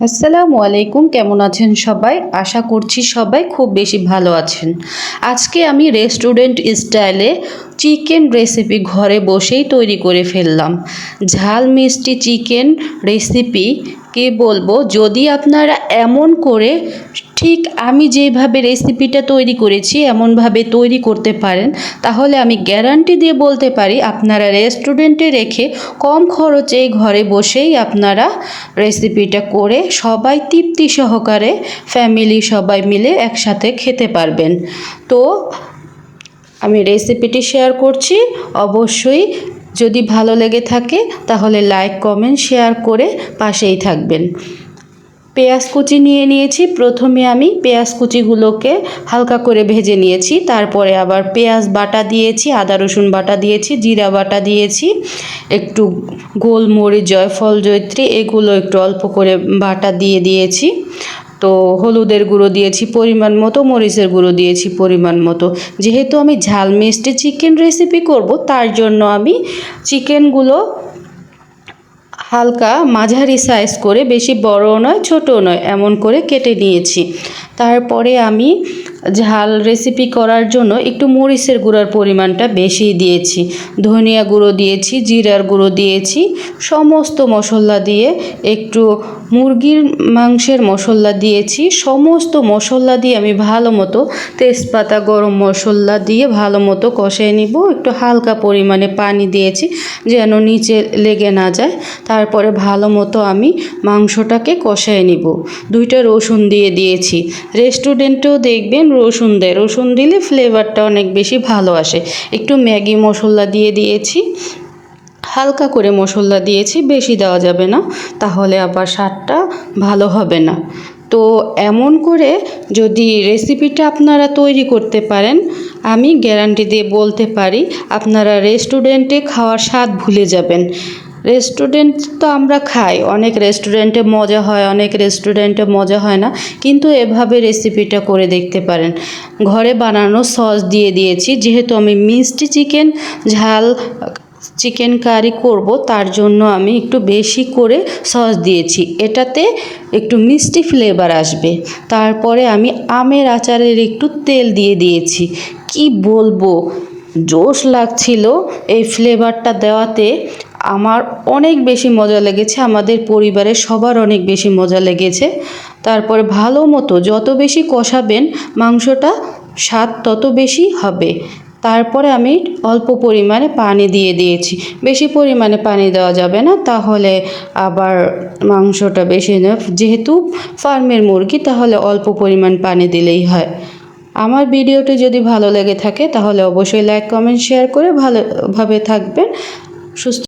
আসসালামু আলাইকুম, কেমন আছেন সবাই? আশা করছি সবাই খুব বেশি ভালো আছেন। আজকে আমি রেস্টুরেন্ট স্টাইলে চিকেন রেসিপি ঘরে বসেই তৈরি করে ফেললাম। ঝাল মিষ্টি চিকেন রেসিপি কে বলব? যদি আপনারা এমন করে ঠিক আমি যেভাবে রেসিপিটা তৈরি করেছি, এমনভাবে তৈরি করতে পারেন। তাহলে আমি গ্যারান্টি দিয়ে বলতে পারি, আপনারা রেস্টুরেন্টে রেখে কম খরচে ঘরে বসেই আপনারা রেসিপিটা করে সবাই তৃপ্তি সহকারে ফ্যামিলি সবাই মিলে একসাথে খেতে পারবেন। তো, আমি রেসিপিটি শেয়ার করছি। অবশ্যই যদি ভালো লেগে থাকে, তাহলে লাইক, কমেন্ট, শেয়ার করে পাশেই থাকবেন। পেঁয়াজ কুচি নিয়ে নিয়েছি। প্রথমে আমি পেঁয়াজ কুচিগুলোকে হালকা করে ভেজে নিয়েছি। তারপরে আবার পেঁয়াজ বাটা দিয়েছি, আদা রসুন বাটা দিয়েছি, জিরা বাটা দিয়েছি, একটু গোলমরিচ, জয়ফল, জয়ত্রী, এগুলো একটু অল্প করে বাটা দিয়ে দিয়েছি। তো হলুদের গুঁড়ো দিয়েছি পরিমাণ মতো, মরিচের গুঁড়ো দিয়েছি পরিমাণ মতো। যেহেতু আমি ঝাল মিষ্টি চিকেন রেসিপি করব, তার জন্য আমি চিকেনগুলো হালকা মাঝারি সাইজ করে, বেশি বড় নয় ছোট নয়, এমন করে কেটে নিয়েছি। তারপরে আমি ঝাল রেসিপি করার জন্য একটু মরিচের গুঁড়ার পরিমাণটা বেশি দিয়েছি। ধনিয়া গুঁড়ো দিয়েছি, জিরার গুঁড়ো দিয়েছি, সমস্ত মশলা দিয়ে একটু মুরগির মাংসের মশলা দিয়েছি। সমস্ত মশলা দিয়ে আমি ভালো মতো তেজপাতা, গরম মশলা দিয়ে ভালো মতো কষিয়ে নিব। একটু হালকা পরিমাণে পানি দিয়েছি যেন নিচে লেগে না যায়। তারপরে ভালো মতো আমি মাংসটাকে কষিয়ে নিব। দুইটা রসুন দিয়ে দিয়েছি। রেস্টুরেন্টেও দেখবেন রসুন দেয়। রসুন দিলে ফ্লেভারটা অনেক বেশি ভালো আসে। একটু ম্যাগি মশলা দিয়ে দিয়েছি। হালকা করে মশলা দিয়েছি, বেশি দেওয়া যাবে না, তাহলে আবার স্বাদটা ভালো হবে না। তো এমন করে যদি রেসিপিটা আপনারা তৈরি করতে পারেন, আমি গ্যারান্টি দিয়ে বলতে পারি, আপনারা রেস্টুরেন্টে খাওয়ার স্বাদ ভুলে যাবেন। রেস্টুরেন্ট তো আমরা খাই, অনেক রেস্টুরেন্টে মজা হয়, অনেক রেস্টুরেন্টে মজা হয় না, কিন্তু এভাবে রেসিপিটা করে দেখতে পারেন। ঘরে বানানো সস দিয়ে দিয়েছি, যেহেতু আমি মিষ্টি চিকেন ঝাল চিকেন কারি করব, তার জন্য আমি একটু বেশি করে সস দিয়েছি। এটাতে একটু মিষ্টি ফ্লেভার আসবে। তারপরে আমি আমের আচারের একটু তেল দিয়ে দিয়েছি। কি বলব? জোশ লাগছিল এই ফ্লেভারটা দেওয়াতে। আমার অনেক বেশি মজা লেগেছে, আমাদের পরিবারের সবার অনেক বেশি মজা লেগেছে। তারপরে ভালো মতো যত বেশি কষাবেন, মাংসটা স্বাদ তত বেশি হবে। তারপরে আমি অল্প পরিমাণে পানি দিয়ে দিয়েছি। বেশি পরিমাণে পানি দেওয়া যাবে না, তাহলে আবার মাংসটা বেশি না। যেহেতু ফার্মের মুরগি, তাহলে অল্প পরিমাণ পানি দিলেই হয়। আমার ভিডিওটি যদি ভালো লেগে থাকে, তাহলে অবশ্যই লাইক, কমেন্ট, শেয়ার করে ভালোভাবে থাকবেন। সুস্থ